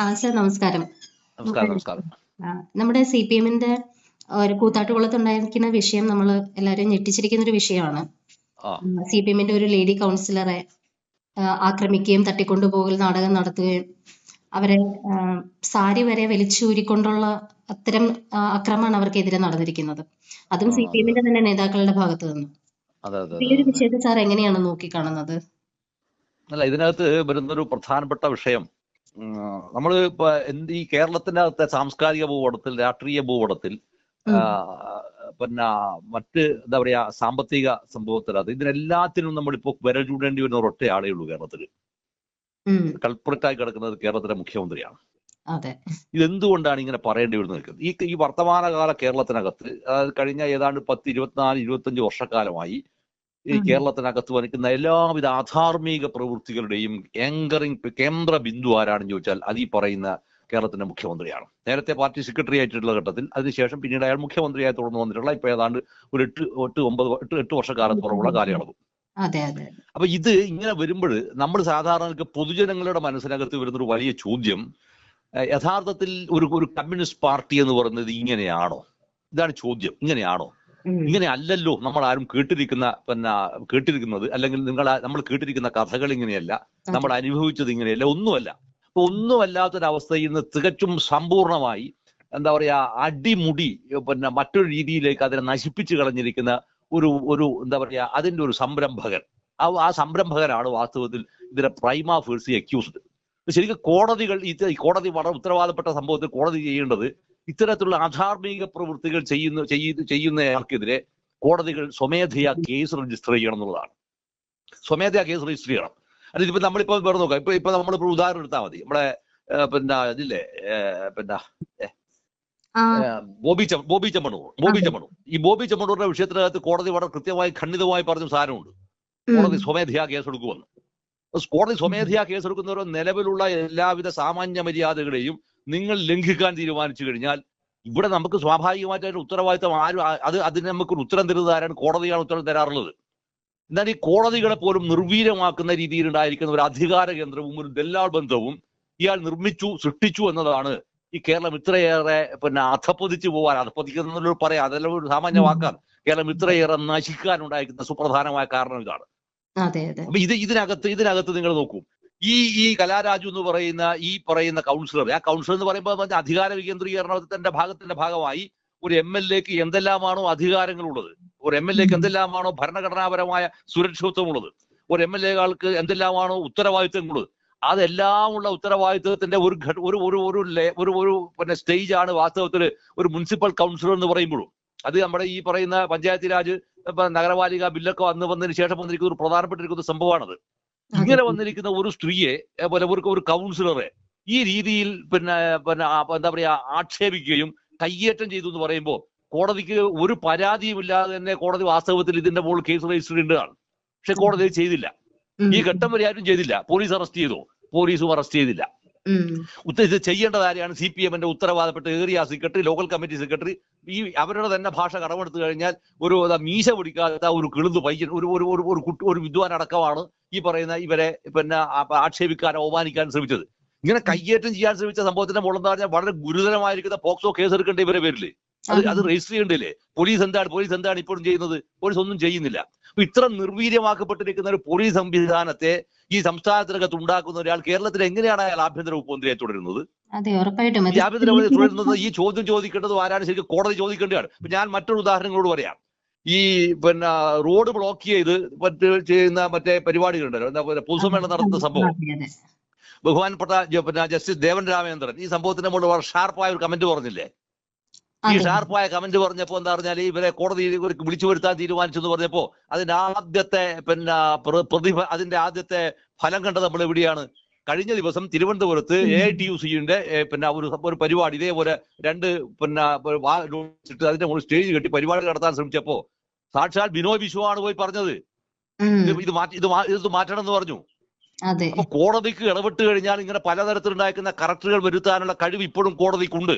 ആ സർ നമസ്കാരം. നമസ്കാരം നമസ്കാരം. നമ്മുടെ സി പി എമ്മിന്റെ ഒരു കൂത്താട്ടുകുളത്തുണ്ടായിരിക്കുന്ന വിഷയം നമ്മൾ എല്ലാവരും ഞെട്ടിച്ചിരിക്കുന്ന ഒരു വിഷയമാണ് സി പി എമ്മിന്റെ ഒരു ലേഡി കൗൺസിലറെ ആക്രമിക്കുകയും തട്ടിക്കൊണ്ടുപോകൽ നാടകം നടത്തുകയും അവരെ സാരി വരെ വലിച്ചൂരിക്കൊണ്ടുള്ള അത്തരം അക്രമമാണ് അവർക്കെതിരെ നടന്നിരിക്കുന്നത്. അതും സി പി എമ്മിന്റെ തന്നെ നേതാക്കളുടെ ഭാഗത്ത് നിന്ന്. ഈ ഒരു വിഷയത്തെ സാർ എങ്ങനെയാണ് നോക്കിക്കാണുന്നത്? അല്ല ഇതിനകത്ത് വരുന്നൊരു പ്രധാനപ്പെട്ട വിഷയം ഉം, നമ്മൾ ഇപ്പൊ എന്ത് ഈ കേരളത്തിന്റെ അകത്തെ സാംസ്കാരിക ഭൂപടത്തിൽ രാഷ്ട്രീയ ഭൂപടത്തിൽ പിന്നെ മറ്റ് എന്താ പറയാ സാമ്പത്തിക സംഭവത്തിനകത്ത് ഇതിനെല്ലാത്തിനും നമ്മളിപ്പോ വിരൽ ചൂടേണ്ടി വരുന്ന ഒരൊറ്റ ആളേ ഉള്ളൂ കേരളത്തിൽ കൽപ്പുറത്തായി കിടക്കുന്നത് കേരളത്തിലെ മുഖ്യമന്ത്രിയാണ്. ഇതെന്തുകൊണ്ടാണ് ഇങ്ങനെ പറയേണ്ടി വരുന്നത് നിൽക്കുന്നത് ഈ ഈ വർത്തമാനകാല കേരളത്തിനകത്ത് അതായത് കഴിഞ്ഞ ഏതാണ്ട് പത്ത് ഇരുപത്തിനാല് ഇരുപത്തഞ്ച് വർഷക്കാലമായി ഈ. കേരളത്തിനകത്ത് വനിക്കുന്ന എല്ലാവിധ ആധാർമിക പ്രവൃത്തികളുടെയും എങ്കറിംഗ് കേന്ദ്ര ബിന്ദു ആരാണെന്ന് ചോദിച്ചാൽ അത് ഈ പറയുന്ന കേരളത്തിന്റെ മുഖ്യമന്ത്രിയാണ്. നേരത്തെ പാർട്ടി സെക്രട്ടറി ആയിട്ടുള്ള ഘട്ടത്തിൽ അതിനുശേഷം പിന്നീട് അയാൾ മുഖ്യമന്ത്രിയായി തുടർന്ന് വന്നിട്ടുള്ള ഇപ്പൊ ഏതാണ്ട് ഒരു എട്ട് എട്ട് ഒമ്പത് എട്ട് എട്ട് വർഷക്കാലത്തോളമുള്ള കാലയളവ്. അപ്പൊ ഇത് ഇങ്ങനെ വരുമ്പോൾ നമ്മൾ സാധാരണ പൊതുജനങ്ങളുടെ മനസ്സിനകത്ത് വരുന്നൊരു വലിയ ചോദ്യം യഥാർത്ഥത്തിൽ ഒരു ഒരു കമ്മ്യൂണിസ്റ്റ് പാർട്ടി എന്ന് പറയുന്നത് ഇങ്ങനെയാണോ? ഇതാണ് ചോദ്യം. ഇങ്ങനെയാണോ. ഇങ്ങനെ അല്ലല്ലോ നമ്മൾ ആരും കേട്ടിരിക്കുന്ന പിന്നെ കേട്ടിരിക്കുന്നത് അല്ലെങ്കിൽ നിങ്ങൾ നമ്മൾ കേട്ടിരിക്കുന്ന കഥകൾ ഇങ്ങനെയല്ല. നമ്മൾ അനുഭവിച്ചത് ഇങ്ങനെയല്ല. ഒന്നുമല്ല. അപ്പൊ ഒന്നുമല്ലാത്തൊരവസ്ഥയിൽ നിന്ന് തികച്ചും സമ്പൂർണമായി എന്താ പറയാ അടിമുടി പിന്നെ മറ്റൊരു രീതിയിലേക്ക് അതിനെ നശിപ്പിച്ചു കളഞ്ഞിരിക്കുന്ന ഒരു ഒരു എന്താ പറയാ അതിന്റെ ഒരു സംരംഭകൻ. ആ ആ സംരംഭകനാണ് വാസ്തവത്തിൽ ഇതിന്റെ പ്രൈമ ഫേഴ്സി അക്യൂസ്ഡ് ശരിക്കും കോടതികൾ ഈ കോടതി വളരെ ഉത്തരവാദപ്പെട്ട സംഭവത്തിൽ കോടതി ചെയ്യേണ്ടത് ഇത്തരത്തിലുള്ള അധാർമിക പ്രവൃത്തികൾ ചെയ്യുന്ന ചെയ്യുന്ന ചെയ്യുന്നയാൾക്കെതിരെ കോടതികൾ സ്വമേധയാ കേസ് രജിസ്റ്റർ ചെയ്യണം എന്നുള്ളതാണ്. സ്വമേധയാ കേസ് രജിസ്റ്റർ ചെയ്യണം. അല്ല ഇതിപ്പോ നമ്മളിപ്പോ വേറെ നോക്കാം. ഇപ്പൊ ഇപ്പൊ നമ്മളിപ്പോ ഉദാഹരണം എടുത്താൽ മതി. നമ്മുടെ പിന്നെ ഇതില്ലേ പിന്നെ ബോബി ചമ ബോബി ചമ്മണൂർ ബോബി ചമ്മണൂർ. ഈ ബോബി ചമ്മണൂറിന്റെ വിഷയത്തിനകത്ത് കോടതി വളരെ കൃത്യമായി ഖണ്ഡിതമായി പറഞ്ഞ സാധനമുണ്ട്. കോടതി സ്വമേധയാ കേസെടുക്കുമെന്ന്. കോടതി സ്വമേധയാ കേസെടുക്കുന്നവരോ നിലവിലുള്ള എല്ലാവിധ സാമാന്യ മര്യാദകളെയും നിങ്ങൾ ലംഘിക്കാൻ തീരുമാനിച്ചു കഴിഞ്ഞാൽ ഇവിടെ നമുക്ക് സ്വാഭാവികമായിട്ടൊരു ഉത്തരവാദിത്തം ആരും അത് അതിന് നമുക്ക് ഒരു ഉത്തരം തരുന്നത് ആരാണ്? കോടതിയാണ് ഉത്തരം തരാറുള്ളത്. എന്നാൽ ഈ കോടതികളെ പോലും നിർവീര്യമാക്കുന്ന രീതിയിൽ ഉണ്ടായിരിക്കുന്ന ഒരു അധികാര കേന്ദ്രവും ഒരു ദല്ലാൾ ബന്ധവും ഇയാൾ നിർമ്മിച്ചു സൃഷ്ടിച്ചു എന്നതാണ് ഈ കേരളം ഇത്രയേറെ പിന്നെ അധപ്പതിച്ചു പോകാൻ അധപ്പതിക്കുന്നതിലൂടെ പറയാം. അതെല്ലാം ഒരു സാമാന്യ. വാക്കാണ്. കേരളം ഇത്രയേറെ നശിക്കാൻ ഉണ്ടായിരിക്കുന്ന സുപ്രധാനമായ കാരണം ഇതാണ്. അപ്പൊ ഇത് ഇതിനകത്ത് ഇതിനകത്ത് നിങ്ങൾ നോക്കൂ. ഈ ഈ കലാരാജു എന്ന് പറയുന്ന ഈ പറയുന്ന കൗൺസിലർ ആ കൗൺസിലർ എന്ന് പറയുമ്പോൾ അധികാര വികേന്ദ്രീകരണത്തിന്റെ ഭാഗത്തിന്റെ ഭാഗമായി ഒരു എം എൽ എക്ക് എന്തെല്ലാമാണോ അധികാരങ്ങളുള്ളത്? ഒരു എം എൽ എക്ക്. എന്തെല്ലാമാണോ ഭരണഘടനാപരമായ സുരക്ഷിതത്വമുള്ളത്? ഒരു എം എൽ എകൾക്ക് എന്തെല്ലാമാണോ ഉത്തരവാദിത്തങ്ങളുള്ളത് അതെല്ലാമുള്ള ഉത്തരവാദിത്വത്തിന്റെ ഒരു ഒരു ഒരു ഒരു ഒരു ഒരു പിന്നെ സ്റ്റേജ് ആണ് വാസ്തവത്തിൽ ഒരു മുനിസിപ്പൽ കൗൺസിലർ എന്ന് പറയുമ്പോഴും. അത് നമ്മുടെ ഈ പറയുന്ന പഞ്ചായത്ത് രാജ് നഗരപാലിക ബില്ലൊക്കെ വന്ന് വന്നതിന് ശേഷം വന്നിരിക്കുന്ന ഒരു പ്രധാനപ്പെട്ടിരിക്കുന്ന സംഭവമാണത്. ഇങ്ങനെ വന്നിരിക്കുന്ന ഒരു സ്ത്രീയെ പോലെ ഒരു ഒരു കൗൺസിലറെ ഈ രീതിയിൽ പിന്നെ പിന്നെ എന്താ പറയാ ആക്ഷേപിക്കുകയും കയ്യേറ്റം ചെയ്തു എന്ന് പറയുമ്പോൾ കോടതിക്ക് ഒരു പരാതിയുമില്ലാതെ തന്നെ കോടതി വാസ്തവത്തിൽ ഇതിന്റെ മുകളിൽ കേസ് രജിസ്റ്റർ ചെയ്യേണ്ടതാണ് പക്ഷെ കോടതി ചെയ്തില്ല. ഈ ഘട്ടം വരെ ആരും ചെയ്തില്ല. പോലീസ് അറസ്റ്റ് ചെയ്തു. പോലീസും അറസ്റ്റ് ചെയ്തില്ല. ഇത് ചെയ്യേണ്ടത് ആരെയാണ്? സി പി എമ്മിന്റെ ഉത്തരവാദപ്പെട്ട area secretary local committee secretary. ഈ അവരുടെ തന്നെ ഭാഷ കടമെടുത്തു കഴിഞ്ഞാൽ ഒരു മീശ പിടിക്കാത്ത ഒരു കിളുന്ന് പയ്യൻ ഒരു ഒരു ഒരു ഒരു കുട്ടി ഒരു വിദ്വാൻ അടക്കമാണ് ഈ പറയുന്ന ഇവരെ പിന്നെ ആക്ഷേപിക്കാൻ അവമാനിക്കാൻ ശ്രമിച്ചത്. ഇങ്ങനെ കയ്യേറ്റം ചെയ്യാൻ ശ്രമിച്ച സംഭവത്തിന്റെ മുകളിൽ പറഞ്ഞാൽ വളരെ ഗുരുതരമായിരിക്കുന്ന പോക്സോ കേസ് എടുക്കേണ്ട ഇവരെ പേരിൽ. അത് അത് രജിസ്റ്റർ ചെയ്യണ്ടല്ലേ പോലീസ് എന്താണ്? പോലീസ് എന്താണ് ഇപ്പോഴും ചെയ്യുന്നത്? പോലീസ് ഒന്നും ചെയ്യുന്നില്ല. അപ്പൊ ഇത്ര നിർവീര്യമാക്കപ്പെട്ടിരിക്കുന്ന ഒരു പോലീസ് സംവിധാനത്തെ ഈ സംസ്ഥാനത്തിനകത്ത് ഉണ്ടാക്കുന്ന ഒരാൾ കേരളത്തിൽ എങ്ങനെയാണ് അയാൾ ആഭ്യന്തര ഉപമന്ത്രിയായി മന്ത്രിയായി തുടരുന്നത്? ആഭ്യന്തര മന്ത്രി തുടരുന്നത് ഈ ചോദ്യം ചോദിക്കേണ്ടത് ആരാണ്? ശരിക്കും കോടതി ചോദിക്കേണ്ടതാണ്. ഞാൻ മറ്റൊരു ഉദാഹരണങ്ങളോട് പറയാം. ഈ പിന്നെ റോഡ് ബ്ലോക്ക് ചെയ്ത് മറ്റ് ചെയ്യുന്ന മറ്റേ പരിപാടികളുണ്ടല്ലോ. എന്താ പറയുക പൊതുസമ്മേളനം നടത്തുന്ന സംഭവം. ബഹുമാനപ്പെട്ട പിന്നെ ജസ്റ്റിസ് ദേവൻ രാമേന്ദ്രൻ ഈ സംഭവത്തിന്റെ മുകളിൽ വളരെ ഷാർപ്പായ ഒരു കമന്റ് പറഞ്ഞില്ലേ? ഈ. ഷാർപ്പായ കമന്റ് പറഞ്ഞപ്പോ എന്താ പറഞ്ഞാൽ ഇവരെ കോടതി വിളിച്ചു വരുത്താൻ തീരുമാനിച്ചു എന്ന് പറഞ്ഞപ്പോ അതിന്റെ ആദ്യത്തെ പിന്നെ പ്ര- പ്രതിഭ അതിന്റെ ആദ്യത്തെ ഫലം കണ്ടത് നമ്മൾ എവിടെയാണ്? കഴിഞ്ഞ ദിവസം തിരുവനന്തപുരത്ത്. എ ഐ ടി യു സിയുടെ പിന്നെ ഒരു ഒരു പരിപാടി ഇതേപോലെ രണ്ട് പിന്നെ ഇട്ട് അതിന്റെ മുകളിൽ സ്റ്റേജ് കെട്ടി പരിപാടി നടത്താൻ ശ്രമിച്ചപ്പോ സാക്ഷാൽ ബിനോയ് വിശ്വമാണ് പോയി പറഞ്ഞത്. ഇത് ഇത് മാറ്റി ഇത് ഇത് മാറ്റണം എന്ന് പറഞ്ഞു. അപ്പൊ കോടതിക്ക് ഇടപെട്ട് കഴിഞ്ഞാൽ ഇങ്ങനെ പലതരത്തിലുണ്ടാക്കുന്ന കറക്റ്റുകൾ വരുത്താനുള്ള കഴിവ് ഇപ്പോഴും കോടതിക്കുണ്ട്.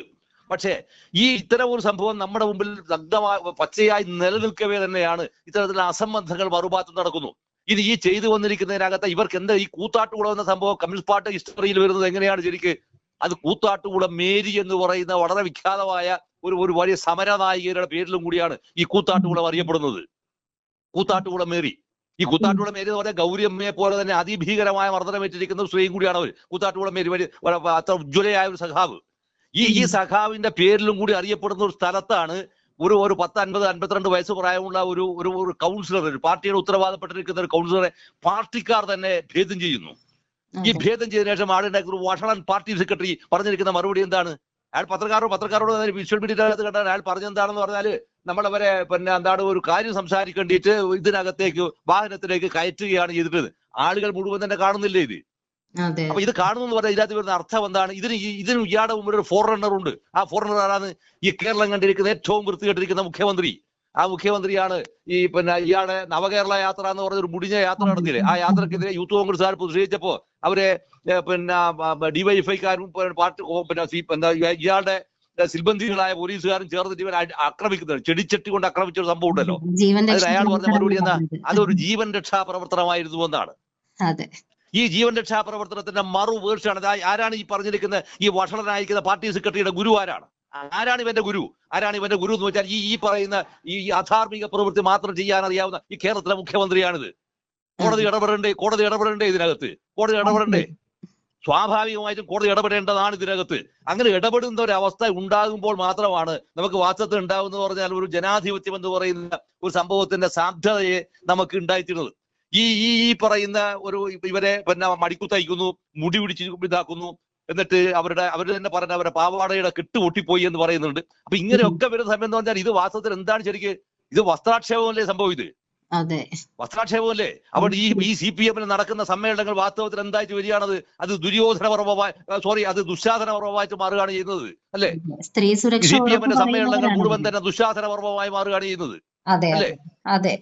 പക്ഷേ ഈ ഇത്തരം ഒരു സംഭവം നമ്മുടെ മുമ്പിൽ ദഗ്ധമായി പച്ചയായി നിലനിൽക്കവേ തന്നെയാണ് ഇത്തരത്തിലുള്ള അസംബന്ധങ്ങൾ മറുഭാഗത്ത് നടക്കുന്നു. ഇനി ഈ ചെയ്തു വന്നിരിക്കുന്നതിനകത്ത് ഇവർക്ക് എന്താ ഈ കൂത്താട്ടുകുളം എന്ന സംഭവം കമ്മ്യൂണിസ്റ്റ് പാർട്ടി ഹിസ്റ്ററിയിൽ വരുന്നത് എങ്ങനെയാണ് ശരിക്ക്? അത് കൂത്താട്ടുകുളം മേരി എന്ന് പറയുന്ന വളരെ വിഖ്യാതമായ ഒരു ഒരു വലിയ സമരനായികയുടെ പേരിലും കൂടിയാണ് ഈ കൂത്താട്ടുകുളം അറിയപ്പെടുന്നത്. കൂത്താട്ടുകുളം മേരി. ഈ കൂത്താട്ടുകുളം മേരി എന്ന് പറഞ്ഞാൽ ഗൗരിയമ്മയെ പോലെ തന്നെ അതിഭീകരമായ മർദ്ദനമേറ്റിരിക്കുന്ന സ്ത്രീയും കൂടിയാണ് അവർ കൂത്താട്ടുകുളം മേരി വലിയ അത്ര ഉജ്ജ്വലയായ ഒരു സഖാവ്. ഈ ഈ സഖാവിന്റെ പേരിലും കൂടി അറിയപ്പെടുന്ന ഒരു സ്ഥലത്താണ് ഒരു ഒരു പത്ത് അൻപത് അൻപത്തിരണ്ട് വയസ്സ് പ്രായമുള്ള ഒരു ഒരു ഒരു കൗൺസിലർ ഒരു പാർട്ടിയുടെ ഉത്തരവാദപ്പെട്ടിരിക്കുന്ന ഒരു കൗൺസിലറെ പാർട്ടിക്കാർ തന്നെ ഭേദം ചെയ്യുന്നു. ഈ. ഭേദം ചെയ്തതിനു ശേഷം ആടിന്റെ ഒരു വഷളൻ പാർട്ടി സെക്രട്ടറി പറഞ്ഞിരിക്കുന്ന മറുപടി എന്താണ്? അയാൾ പത്രക്കാരോ പത്രക്കാരോട് വിഷ്വൽ മീഡിയ കണ്ടാൽ അയാൾ പറഞ്ഞെന്താണെന്ന് പറഞ്ഞാൽ നമ്മളവരെ പിന്നെ എന്താണ് ഒരു കാര്യം സംസാരിക്കേണ്ടിയിട്ട് ഇതിനകത്തേക്ക് വാഹനത്തിലേക്ക് കയറ്റുകയാണ് ചെയ്തിട്ടത് ആളുകൾ മുഴുവൻ തന്നെ കാണുന്നില്ലേ ഇത്? അപ്പൊ ഇത് കാണുന്നു എന്ന് പറഞ്ഞാൽ ഇതിനകത്ത് വരുന്ന അർത്ഥം എന്താണ്? ഇതിന് ഇതിന് ഇയാളുടെ മുമ്പിൽ ഒരു ഫോറിനർ ഉണ്ട്. ആ ഫോറിനർ ആരാണ്? ഈ കേരളം കണ്ടിരിക്കുന്ന ഏറ്റവും വൃത്തികെട്ടിരിക്കുന്ന മുഖ്യമന്ത്രി. ആ മുഖ്യമന്ത്രിയാണ് ഈ പിന്നെ ഇയാളെ നവകേരള യാത്ര എന്ന് പറഞ്ഞ ഒരു മുടിഞ്ഞ യാത്ര നടത്തിയില്ലേ ആ യാത്രക്കെതിരെ യൂത്ത് കോൺഗ്രസ്സുകാർ പ്രതിഷേധിച്ചപ്പോ അവരെ പിന്നെ ഡിവൈഎഫ്ഐക്കാരും പാർട്ടി പിന്നെ സി- എന്താ ഇയ- ഇയാളുടെ സിൽബന്ധികളായ പോലീസുകാരും ചേർന്നിട്ട് ഇവരെ ആക്രമിക്കുന്നത് ചെടിച്ചട്ടി കൊണ്ട് ആക്രമിച്ച ഒരു സംഭവം ഉണ്ടല്ലോ. അതിൽ അയാൾ പറഞ്ഞ മറുപടി എന്താ? അതൊരു ജീവൻ രക്ഷാ പ്രവർത്തനമായിരുന്നു എന്നാണ്. ഈ ജീവൻ രക്ഷാ പ്രവർത്തനത്തിന്റെ മറു വീഴ്ചയാണ് ആരാണ് ഈ പറഞ്ഞിരിക്കുന്നത് ഈ വഷളനായിരിക്കുന്ന പാർട്ടി സെക്രട്ടറിയുടെ ഗുരു ആരാണ്? ആരാണ് ഇവന്റെ ഗുരു? ആരാണ് ഇവന്റെ ഗുരു എന്ന് വെച്ചാൽ ഈ ഈ പറയുന്ന ഈ അധാർമിക പ്രവൃത്തി മാത്രം ചെയ്യാൻ അറിയാവുന്ന ഈ കേരളത്തിലെ മുഖ്യമന്ത്രിയാണിത്. കോടതി ഇടപെടണ്ടേ? കോടതി ഇടപെടണ്ടേ ഇതിനകത്ത്? കോടതി ഇടപെടണ്ടേ? സ്വാഭാവികമായിട്ടും കോടതി ഇടപെടേണ്ടതാണ് ഇതിനകത്ത്. അങ്ങനെ ഇടപെടുന്ന ഒരു അവസ്ഥ ഉണ്ടാകുമ്പോൾ മാത്രമാണ് നമുക്ക് വാസ്തവത്തിൽ ഉണ്ടാകുമെന്ന് പറഞ്ഞാൽ ഒരു ജനാധിപത്യം എന്ന് പറയുന്ന ഒരു സംഭവത്തിന്റെ സാധ്യതയെ നമുക്ക് ഉണ്ടായിത്തീരുന്നത്. ഈ ഈ ഈ പറയുന്ന ഒരു ഇവരെ പിന്നെ മടിക്കുത്തയക്കുന്നു മുടി പിടിച്ച് ഇതാക്കുന്നു എന്നിട്ട് അവരുടെ അവർ തന്നെ പറഞ്ഞ അവരുടെ പാവാടയുടെ കെട്ട് പൊട്ടിപ്പോയി എന്ന് പറയുന്നുണ്ട്. അപ്പൊ ഇങ്ങനെയൊക്കെ വരുന്ന സമയം എന്ന് പറഞ്ഞാൽ ഇത് വാസ്തവത്തിൽ എന്താണ് ശരിക്ക്? ഇത് വസ്ത്രാക്ഷേപമല്ലേ സംഭവം ഇത്? അതെ. വസ്ത്രാക്ഷേപമല്ലേ? അപ്പോൾ ഈ ഈ സി പി എമ്മിൽ നടക്കുന്ന സമ്മേളനങ്ങൾ വാസ്തവത്തിൽ എന്തായിട്ട് വരികയാണത്? അത് ദുര്യോധനപർവമായി സോറി അത് ദുശാസനപർവമായിട്ട് മാറുകയാണ് ചെയ്യുന്നത് അല്ലേ? സ്ത്രീ സുരക്ഷ സി പി എമ്മിന്റെ സമ്മേളനങ്ങൾ മുഴുവൻ തന്നെ ദുശാസനപർവമായി മാറുകയാണ് ചെയ്യുന്നത് അതെ അല്ലേ? അതെ.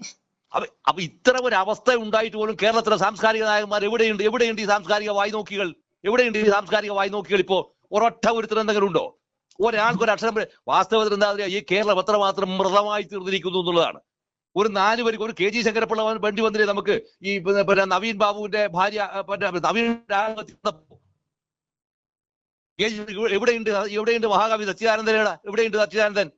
അപ്പൊ ഇത്തരം ഒരു അവസ്ഥ ഉണ്ടായിട്ട് പോലും കേരളത്തിലെ സാംസ്കാരിക നായകന്മാർ എവിടെയുണ്ട്? എവിടെയുണ്ട് ഈ സാംസ്കാരിക വായ്നോക്കികൾ? എവിടെയുണ്ട് ഈ സാംസ്കാരിക വായ്നോക്കികൾ ഇപ്പോ? ഒരൊറ്റ ഒരുത്തരം എന്തെങ്കിലും ഉണ്ടോ? ഒരാൾക്ക് ഒരു അക്ഷരം വാസ്തവത്തിൽ എന്താ പറയുക ഈ കേരളം എത്രമാത്രം മൃതമായി തീർന്നിരിക്കുന്നു എന്നുള്ളതാണ്. ഒരു നാല് പേർക്ക് ഒരു കെ ജി ശങ്കരപ്പിള്ള വേണ്ടി വന്നില്ലേ നമുക്ക്? ഈ പിന്നെ നവീൻ ബാബുവിന്റെ ഭാര്യ നവീൻ എവിടെയുണ്ട്? എവിടെയുണ്ട് മഹാകവി സച്ചിദാനന്ദനയുടെ എവിടെയുണ്ട് സച്ചിദാനന്ദൻ.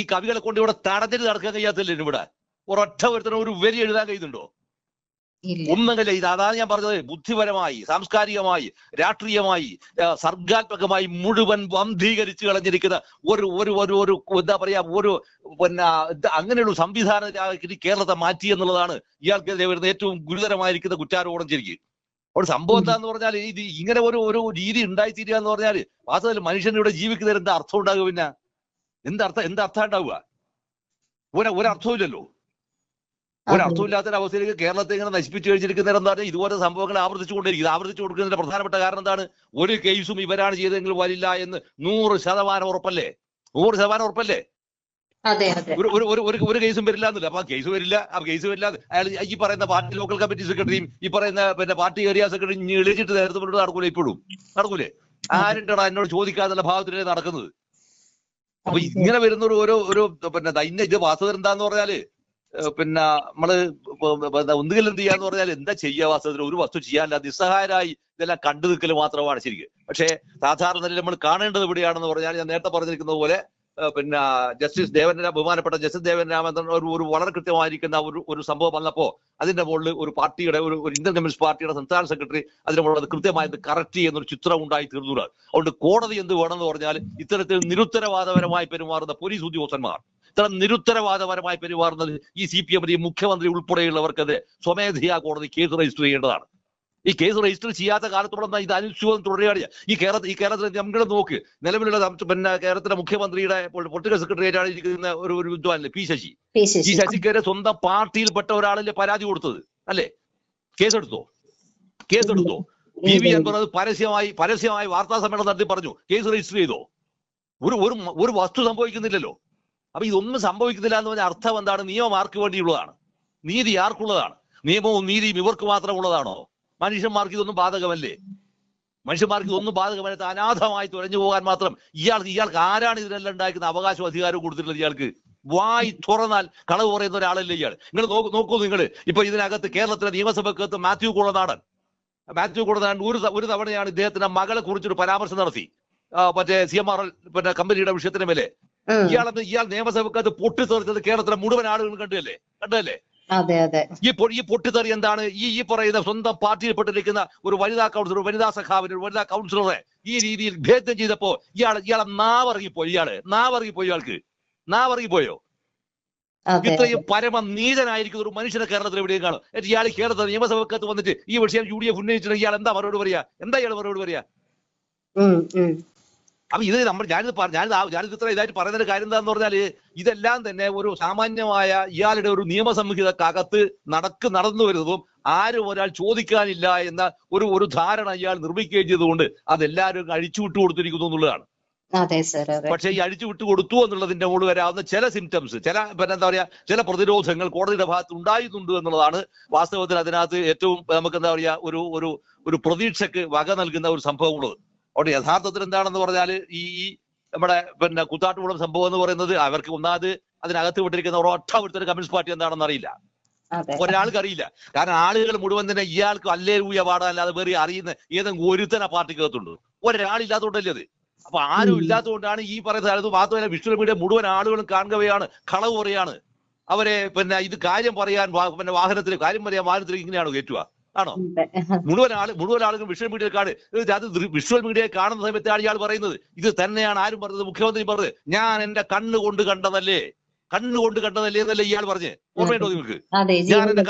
ഈ കവികളെ കൊണ്ട് ഇവിടെ തടഞ്ഞിട്ട് നടക്കാൻ കഴിയാത്തില്ല ഇവിടെ? ഒരൊറ്റ ഒരുത്തരം ഒരു വരി എഴുതാൻ കഴിയുന്നുണ്ടോ? ഒന്നും ഇത് അതാണ് ഞാൻ പറഞ്ഞത്. ബുദ്ധിപരമായി സാംസ്കാരികമായി രാഷ്ട്രീയമായി സർഗാത്മകമായി മുഴുവൻ വന്ധീകരിച്ച് കളഞ്ഞിരിക്കുന്ന ഒരു ഒരു ഒരു ഒരു എന്താ പറയാ ഒരു പിന്നെ അങ്ങനെയുള്ള സംവിധാന കേരളത്തെ മാറ്റി എന്നുള്ളതാണ് ഇയാൾക്കെതിരെ വരുന്ന ഏറ്റവും ഗുരുതരമായിരിക്കുന്ന കുറ്റാരോപണം ശരിക്കും. ഒരു സംഭവം എന്താന്ന് പറഞ്ഞാൽ ഇത് ഇങ്ങനെ ഒരു ഒരു രീതി ഉണ്ടായിത്തീരുക എന്ന് പറഞ്ഞാൽ വാസ്തവത്തിൽ മനുഷ്യൻ ഇവിടെ ജീവിക്കുന്നതിന് എന്താ അർത്ഥം ഉണ്ടാകുക പിന്നെ? എന്തർത്ഥം എന്തർത്ഥം ഉണ്ടാവുക? ഒരു ഒരർത്ഥവും ഇല്ലല്ലോ. ഒരർത്ഥമില്ലാത്ത ഒരു അവസ്ഥയിലേക്ക് കേരളത്തെ ഇങ്ങനെ നശിപ്പിച്ചു കഴിച്ചിരിക്കുന്നവർ പറഞ്ഞാൽ ഇതുപോലെ സംഭവങ്ങൾ ആവർത്തിച്ചുകൊണ്ടിരിക്കും ഇത് ആവർത്തിച്ചു കൊടുക്കുന്നതിന്റെ പ്രധാനപ്പെട്ട കാരണം എന്താണ്? ഒരു കേസും ഇവരാണ് ചെയ്തതെങ്കിൽ വരില്ല എന്ന് നൂറ് ശതമാനം ഉറപ്പല്ലേ? നൂറ് ശതമാനം ഉറപ്പല്ലേ? ഒരു ഒരു ഒരു ഒരു കേസും വരില്ല എന്നില്ല. അപ്പൊ കേസ് വരില്ല ആ കേസ് വരില്ല. അയാൾ ഈ പറയുന്ന പാർട്ടി ലോക്കൽ കമ്മിറ്റി സെക്രട്ടറിയും ഈ പറയുന്ന പിന്നെ പാർട്ടി ഏരിയ സെക്രട്ടറിയും ഞെളിച്ചിട്ട് നേരത്തെ മുന്നോട്ട് നടക്കൂലേ ഇപ്പോഴും? നടക്കൂലേ? ആരുണ്ടാണ് എന്നോട് ചോദിക്കാതുള്ള ഭാവത്തിലേ നടക്കുന്നത്? അപ്പൊ ഇങ്ങനെ വരുന്ന ഒരു ഒരു പിന്നെ ദൈന്യ ഇത് വാസ്തവം എന്താന്ന് പറഞ്ഞാൽ പിന്നെ നമ്മൾ ഒന്നുകിൽ എന്ത് ചെയ്യാന്ന് പറഞ്ഞാൽ എന്താ ചെയ്യുക വാസ്തവത്തിൽ ഒരു വസ്തു ചെയ്യാനില്ല നിസ്സഹായരായി ഇതെല്ലാം കണ്ടു നിൽക്കൽ മാത്രമാണ് ശരിക്കും. പക്ഷേ സാധാരണ നിലയിൽ നമ്മൾ കാണേണ്ടത് ഇവിടെയാണെന്ന് പറഞ്ഞാൽ ഞാൻ നേരത്തെ പറഞ്ഞിരിക്കുന്നത് പോലെ പിന്നെ ജസ്റ്റിസ് ദേവൻ ബഹുമാനപ്പെട്ട ജസ്റ്റിസ് ദേവൻ ഒരു ഒരു വളരെ കൃത്യമായിരിക്കുന്ന ഒരു ഒരു സംഭവം വന്നപ്പോ അതിന്റെ മുകളിൽ ഒരു പാർട്ടിയുടെ ഒരു ഒരു ഇന്ത്യൻ കമ്മ്യൂണിസ്റ്റ് പാർട്ടിയുടെ സംസ്ഥാന സെക്രട്ടറി അതിന്റെ മുകളിൽ അത് കൃത്യമായിട്ട് കറക്റ്റ് ചെയ്യുന്നൊരു ചിത്രം ഉണ്ടായി തീർന്നു അതുകൊണ്ട് കോടതി എന്ത് വേണമെന്ന് പറഞ്ഞാൽ ഇത്തരത്തിൽ നിരുത്തരവാദപരമായി പെരുമാറുന്ന പോലീസ് ഉദ്യോഗസ്ഥന്മാർ ഇത്ര നിരുത്തരവാദപരമായി പെരുമാറുന്നത് ഈ സി പി എമ്മിന്റെ മുഖ്യമന്ത്രി ഉൾപ്പെടെയുള്ളവർക്കെതിരെ സ്വമേധയാ കോടതി കേസ് രജിസ്റ്റർ ചെയ്യേണ്ടതാണ്. ഈ കേസ് രജിസ്റ്റർ ചെയ്യാത്ത കാലത്തോളം ഇത് അനുശോചനം തുടരുകയാണ് ഈ കേരളത്തിൽ ഈ കേരളത്തിൽ നമ്മൾ നോക്ക് നിലവിലുള്ള പിന്നെ കേരളത്തിലെ മുഖ്യമന്ത്രിയുടെ പൊളിറ്റിക്കൽ സെക്രട്ടറിയായിട്ട് ഇരിക്കുന്ന ഒരു ഒരു വിദ്വാനല്ലേ പി ശശി. പി ഈ ശശി ശശിക്കെതിരെ സ്വന്തം പാർട്ടിയിൽപ്പെട്ട ഒരാളല്ലേ പരാതി കൊടുത്തത് അല്ലേ? കേസെടുത്തോ? കേസെടുത്തോ? പി വി അൻവർ അത് പരസ്യമായി പരസ്യമായി വാർത്താ സമ്മേളനം നടത്തി പറഞ്ഞു കേസ് രജിസ്റ്റർ ചെയ്തോ? ഒരു ഒരു ഒരു വസ്തു സംഭവിക്കുന്നില്ലല്ലോ. അപ്പൊ ഇതൊന്നും സംഭവിക്കുന്നില്ല എന്ന് പറഞ്ഞ അർത്ഥം എന്താണ്? നിയമം ആർക്ക് വേണ്ടിയുള്ളതാണ്? നീതി ആർക്കുള്ളതാണ്? നിയമവും നീതിയും ഇവർക്ക് മാത്രമുള്ളതാണോ? മനുഷ്യന്മാർക്ക് ഇതൊന്നും ബാധകമല്ലേ? മനുഷ്യന്മാർക്ക് ഇതൊന്നും ബാധകമല്ല. അനാഥമായി തുഴഞ്ഞു പോകാൻ മാത്രം ഇയാൾക്ക് ഇയാൾക്ക് ആരാണ് ഇതിനെല്ലാം ഉണ്ടാക്കുന്ന അവകാശവും അധികാരവും കൊടുത്തിട്ടുള്ളത് ഇയാൾക്ക്? വായി തുറന്നാൽ കളവ് പറയുന്ന ഒരാളല്ലേ ഇയാൾ. നിങ്ങൾ നോക്കൂ നിങ്ങൾ. ഇപ്പൊ ഇതിനകത്ത് കേരളത്തിലെ നിയമസഭക്കകത്ത് മാത്യു കുളനാടൻ മാത്യു കൂടനാടൻ ഒരു ഒരു തവണയാണ് ഇദ്ദേഹത്തിന്റെ മകളെ കുറിച്ചൊരു പരാമർശം നടത്തി. മറ്റേ സി എം ആർ എൽ പിന്നെ കമ്പനിയുടെ വിഷയത്തിന് മേലെ. ഉം. ഇയാളത് ഇയാൾ നിയമസഭക്കകത്ത് പൊട്ടിത്തെറിച്ചത് കേരളത്തിലെ മുഴുവൻ ആളുകൾ കണ്ടല്ലേ? കണ്ടല്ലേ അതെ അതെ. ഈ പൊട്ടിത്തെറി എന്താണ്? ഈ ഈ പറയുന്ന സ്വന്തം പാർട്ടിയിൽപ്പെട്ടിരിക്കുന്ന ഒരു വനിതാ കൗൺസിലർ വനിതാ സഖാവിന് ഒരു വനിതാ കൗൺസിലറെ ഈ രീതിയിൽ ഭേദം ചെയ്തപ്പോ ഇയാൾ ഇയാളെ നാവറങ്ങിപ്പോയി ഇയാൾ. നാവറങ്ങിപ്പോയി ഇയാൾക്ക്. നാവറങ്ങിപ്പോയോ ഇത്രയും പരമ നീതനായിരിക്കുന്ന ഒരു മനുഷ്യനെ കേരളത്തിൽ എവിടെയും കാണും. എന്നിട്ട് ഇയാൾ കേരളത്തിൽ നിയമസഭക്കകത്ത് വന്നിട്ട് ഈ വിഷയം യു ഡി എഫ് ഉന്നയിച്ചിട്ട് ഇയാൾ എന്താ മറുപടി പറയാ? എന്താ ഇയാൾ മറുപടി പറയാ. അപ്പൊ ഇത് നമ്മൾ ഞാനിത് ഞാനിത് ആ- ഞാനിത് ഇത്ര ഇതായിട്ട് പറയുന്നതിന്റെ കാര്യം എന്താന്ന് പറഞ്ഞാൽ ഇതെല്ലാം തന്നെ ഒരു സാമാന്യമായ ഇയാളുടെ ഒരു നിയമസംഹിതക്കകത്ത് നടക്ക് നടന്നു വരുന്നതും ആരും ഒരാൾ ചോദിക്കാനില്ല എന്ന ഒരു ഒരു ധാരണ ഇയാൾ നിർമ്മിക്കുകയും ചെയ്തുകൊണ്ട് അതെല്ലാവരും അഴിച്ചു വിട്ടു കൊടുത്തിരിക്കുന്നു എന്നുള്ളതാണ്. പക്ഷേ ഈ അഴിച്ചു വിട്ടു കൊടുത്തു എന്നുള്ളതിന്റെ മുകളിൽ വരാവുന്ന ചില സിംറ്റംസ് ചില പിന്നെ എന്താ പറയാ ചില പ്രതിരോധങ്ങൾ കോടതിയുടെ ഭാഗത്ത് ഉണ്ടായിട്ടുണ്ട് എന്നുള്ളതാണ് വാസ്തവത്തിൽ അതിനകത്ത് ഏറ്റവും നമുക്ക് എന്താ പറയാ ഒരു ഒരു ഒരു പ്രതീക്ഷക്ക് വക നൽകുന്ന ഒരു സംഭവം ഉള്ളത്. അവിടെ യഥാർത്ഥത്തിൽ എന്താണെന്ന് പറഞ്ഞാൽ ഈ ഈ നമ്മുടെ പിന്നെ കുത്താട്ടുകുളം സംഭവം എന്ന് പറയുന്നത് അവർക്ക് ഒന്നാമത് അതിനകത്ത് വിട്ടിരിക്കുന്ന ഒരൊറ്റ ഒരുത്തർ കമ്മ്യൂണിസ്റ്റ് പാർട്ടി എന്താണെന്ന് അറിയില്ല. ഒരാൾക്ക് അറിയില്ല. കാരണം ആളുകൾ മുഴുവൻ തന്നെ ഇയാൾക്ക് അല്ലേ ഊയ പാടാനല്ലാതെ വേറെ അറിയുന്ന ഏതെങ്കിലും ഒരുത്തന പാർട്ടിക്കകത്തുണ്ട്. ഒരാളില്ലാത്തതുകൊണ്ടല്ലേ അത്? അപ്പൊ ആരും ഇല്ലാത്തതുകൊണ്ടാണ് ഈ പറയുന്ന സ്ഥലത്ത് മാത്രമല്ല വിഷ്ണു മീഡിയ മുഴുവൻ ആളുകളും കാണുകയാണ് കളവ് പറയാണ് അവരെ പിന്നെ ഇത് കാര്യം പറയാൻ പിന്നെ വാഹനത്തിൽ കാര്യം പറയാൻ വാഹനത്തിൽ ഇങ്ങനെയാണോ കയറ്റുക? ആണോ? മുഴുവൻ ആൾ മുഴുവൻ ആളുകൾ വിഷ്വൽ മീഡിയ കാണും അത് വിഷ്വൽ മീഡിയ കാണുന്ന സമയത്താണ് ഇയാൾ പറയുന്നത്. ഇത് തന്നെയാണ് ആരും പറഞ്ഞത് മുഖ്യമന്ത്രി പറഞ്ഞത്. ഞാൻ എന്റെ കണ്ണുകൊണ്ട് കണ്ടതല്ലേ? കണ്ണുകൊണ്ട് കണ്ടതല്ലേ എന്നല്ലേ ഇയാൾ പറഞ്ഞ്. ഓർമ്മയുണ്ടോ നിങ്ങൾക്ക്? ഞാൻ എന്റെ.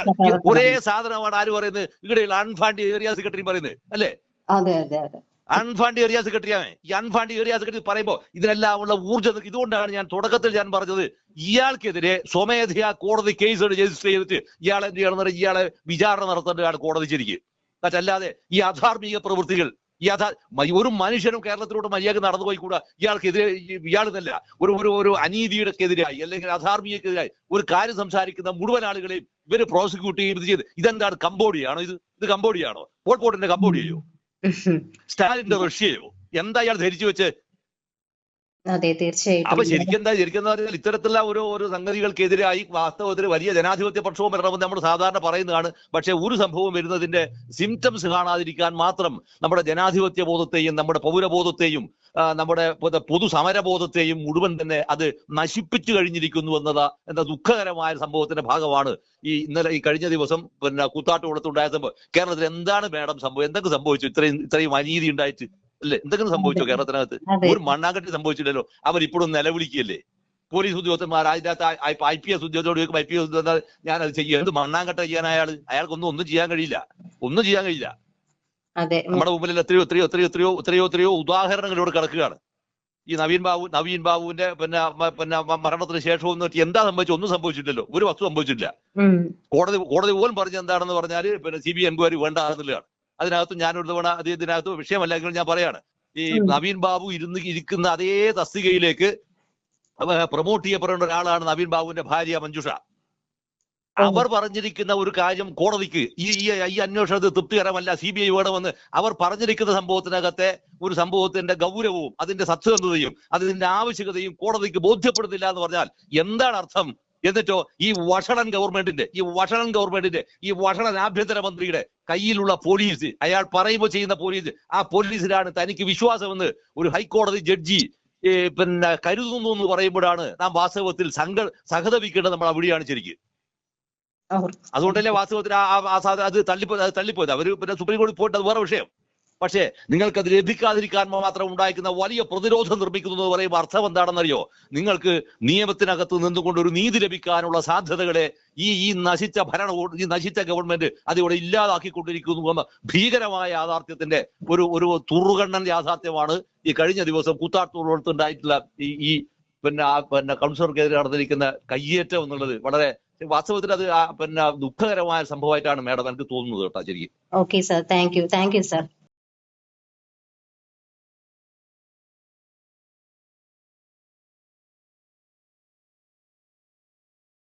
ഒരേ സാധനമാണ് ആര് പറയുന്നത്? ഇവിടെയുള്ള അൺഫാൻഡ് ഏരിയ സെക്രട്ടറി പറയുന്നത് അല്ലേ? അതെ അതെ അതെ. അൺഫാൻഡ് ഏരിയ സെക്രട്ടറിയാണ് ഈ അൺഫാണ്ട് ഏരിയ സെക്രട്ടറി പറയുമ്പോൾ ഇതിനെല്ലാം ഉള്ള ഊർജം ഇതുകൊണ്ടാണ് ഞാൻ തുടക്കത്തിൽ ഞാൻ പറഞ്ഞത്. ഇയാൾക്കെതിരെ സ്വമേധയാ കോടതി കേസ് രജിസ്റ്റർ ചെയ്തിട്ട് ഇയാൾ എന്ത് ചെയ്യണം ഇയാളെ വിചാരണ നടത്തേണ്ടതാണ് കോടതി ശരിക്ക്. അല്ലാതെ ഈ അധാർമിക പ്രവൃത്തികൾ ഈ അധാ ഒരു മനുഷ്യനും കേരളത്തിലൂടെ മര്യാദ നടന്നു പോയിക്കൂടാ. ഇയാൾക്കെതിരെ ഇയാളെന്നല്ല ഒരു ഒരു ഒരു അനീതിയുടെക്കെതിരായി അല്ലെങ്കിൽ അധാർമികക്കെതിരായി ഒരു കാര്യം സംസാരിക്കുന്ന മുഴുവൻ ആളുകളെയും ഇവർ പ്രോസിക്യൂട്ട് ചെയ്യും ഇത് ചെയ്ത്. ഇതെന്താണ് കംബോഡിയാണോ ഇത്? ഇത് കംബോഡിയാണോ പോൾപോട്ടിന്റെ കംബോഡിയയോ? സ്റ്റാലിന്റെ റഷ്യയോ? എന്താ ഇയാൾ ധരിച്ചു വെച്ച്? അതെ അപ്പൊ ശരിക്കും എന്താ ശരിക്കും പറഞ്ഞാൽ ഇത്തരത്തിലുള്ള ഓരോ ഓരോ സംഗതികൾക്കെതിരായി വാസ്തവത്തിൽ വലിയ ജനാധിപത്യ പക്ഷവും വരണമെന്ന് നമ്മൾ സാധാരണ പറയുന്നതാണ്. പക്ഷേ ഒരു സംഭവം വരുന്നതിന്റെ സിംറ്റംസ് കാണാതിരിക്കാൻ മാത്രം നമ്മുടെ ജനാധിപത്യ ബോധത്തെയും നമ്മുടെ പൗരബോധത്തെയും നമ്മുടെ പൊതു- സമരബോധത്തെയും മുഴുവൻ തന്നെ അത് നശിപ്പിച്ചു കഴിഞ്ഞിരിക്കുന്നു എന്നതാ എന്ന ദുഃഖകരമായ സംഭവത്തിന്റെ ഭാഗമാണ് ഈ ഇന്നലെ ഈ കഴിഞ്ഞ ദിവസം പിന്നെ കൂത്താട്ടുകുളത്തുണ്ടായ സംഭവം. കേരളത്തിൽ എന്താണ് മേഡം സംഭവം? എന്തൊക്കെ സംഭവിച്ചു? ഇത്രയും ഇത്രയും അനീതി ഉണ്ടായിട്ട് അല്ലേ? എന്തെങ്കിലും സംഭവിച്ചോ കേരളത്തിനകത്ത്? ഒരു മണ്ണാങ്കട്ടി സംഭവിച്ചില്ലല്ലോ. അവരിപ്പോഴും നിലവിളിക്കുകയല്ലേ? പോലീസ് ഉദ്യോഗസ്ഥന്മാർ അതിനകത്ത് ഐ പി എസ് ഉദ്യോഗത്തോട് ചോദിക്കുമ്പോൾ ഐ പി എസ് ഉദ്യോഗസ്ഥർ ഞാൻ അത് ചെയ്യും എന്ത് മണ്ണാങ്കട്ട ചെയ്യാൻ അയാൾ അയാൾക്കൊന്നും ഒന്നും ചെയ്യാൻ കഴിയില്ല. ഒന്നും ചെയ്യാൻ കഴിയില്ല. നമ്മുടെ മുമ്പിൽ എത്രയോ എത്രയോ എത്രയോ എത്രയോ എത്രയോ എത്രയോ ഉദാഹരണങ്ങൾ ഇവിടെ കിടക്കുകയാണ്. ഈ നവീൻ ബാബു നവീൻ ബാബുവിന്റെ പിന്നെ പിന്നെ മരണത്തിന് ശേഷവും എന്നിട്ട് എന്താ സംഭവിച്ചു ഒന്നും സംഭവിച്ചില്ലല്ലോ. ഒരു വസ്തു സംഭവിച്ചില്ല. കോടതി കോടതി പോലും പറഞ്ഞ എന്താണെന്ന് പറഞ്ഞാൽ പിന്നെ സി ബി എൻക്വയറി വേണ്ട എന്നുള്ളതാണ്. അതിനകത്ത് ഞാനൊരു തവണ അത് ഇതിനകത്ത് വിഷയമല്ലെങ്കിലും ഞാൻ പറയാണ്. ഈ നവീൻ ബാബു ഇരുന്ന് ഇരിക്കുന്ന അതേ തസ്തികയിലേക്ക് പ്രൊമോട്ട് ചെയ്യപ്പെടേണ്ട ഒരാളാണ് നവീൻ ബാബുവിന്റെ ഭാര്യ മഞ്ജുഷ. അവർ പറഞ്ഞിരിക്കുന്ന ഒരു കാര്യം കോടതിക്ക് ഈ ഈ അന്വേഷണത്തിൽ തൃപ്തികരമല്ല. സി ബി ഐ വേണമെന്ന് അവർ പറഞ്ഞിരിക്കുന്ന സംഭവത്തിനകത്തെ ഒരു സംഭവത്തിന്റെ ഗൗരവവും അതിന്റെ സത്യസന്ധതയും അതിന്റെ ആവശ്യകതയും കോടതിക്ക് ബോധ്യപ്പെടുന്നില്ല എന്ന് പറഞ്ഞാൽ എന്താണ് അർത്ഥം? എന്നിട്ടോ ഈ വഷളൻ ഗവൺമെന്റിന്റെ ഈ വഷളൻ ഗവൺമെന്റിന്റെ ഈ വഷളൻ ആഭ്യന്തരമന്ത്രിയുടെ കയ്യിലുള്ള പോലീസ് അയാൾ പറയുമ്പോൾ ചെയ്യുന്ന പോലീസ് ആ പോലീസിലാണ് തനിക്ക് വിശ്വാസമെന്ന് ഒരു ഹൈക്കോടതി ജഡ്ജി പിന്നെ കരുതുന്നു എന്ന് പറയുമ്പോഴാണ് നാം വാസ്തവത്തിൽ സംഘ സഹതപിക്കേണ്ടത് നമ്മൾ അവിടെയാണ് ശരിക്കും. അതുകൊണ്ടല്ലേ വാസ്തവത്തിൽ അത് തള്ളിപ്പോ തള്ളിപ്പോയത്? അവർ പിന്നെ സുപ്രീം കോടതി പോയിട്ട് അത് വേറെ വിഷയം. പക്ഷേ നിങ്ങൾക്ക് അത് ലഭിക്കാതിരിക്കാൻ മാത്രം ഉണ്ടായിരിക്കുന്ന വലിയ പ്രതിരോധം നിർമ്മിക്കുന്നു എന്ന് പറയുമ്പോൾ അർത്ഥം എന്താണെന്നറിയോ? നിങ്ങൾക്ക് നിയമത്തിനകത്ത് നിന്നുകൊണ്ട് ഒരു നീതി ലഭിക്കാനുള്ള സാധ്യതകളെ ഈ ഈ നശിച്ച ഭരണ ഈ നശിച്ച ഗവൺമെന്റ് അതിവിടെ ഇല്ലാതാക്കിക്കൊണ്ടിരിക്കുന്നു എന്ന ഭീകരമായ യാഥാർത്ഥ്യത്തിന്റെ ഒരു ഒരു തുറുകണ്ണൻ യാഥാർത്ഥ്യമാണ് ഈ കഴിഞ്ഞ ദിവസം കൂത്താട്ടൂർത്തുണ്ടായിട്ടുള്ള ഈ ഈ പിന്നെ പിന്നെ കൗൺസിലർക്കെതിരെ നടന്നിരിക്കുന്ന കയ്യേറ്റം എന്നുള്ളത് വളരെ വാസ്തവത്തിൽ അത് പിന്നെ ദുഃഖകരമായ സംഭവമായിട്ടാണ് മാഡം എനിക്ക് തോന്നുന്നത് കേട്ടോ ശരിക്കും. Okay sir thank you thank you sir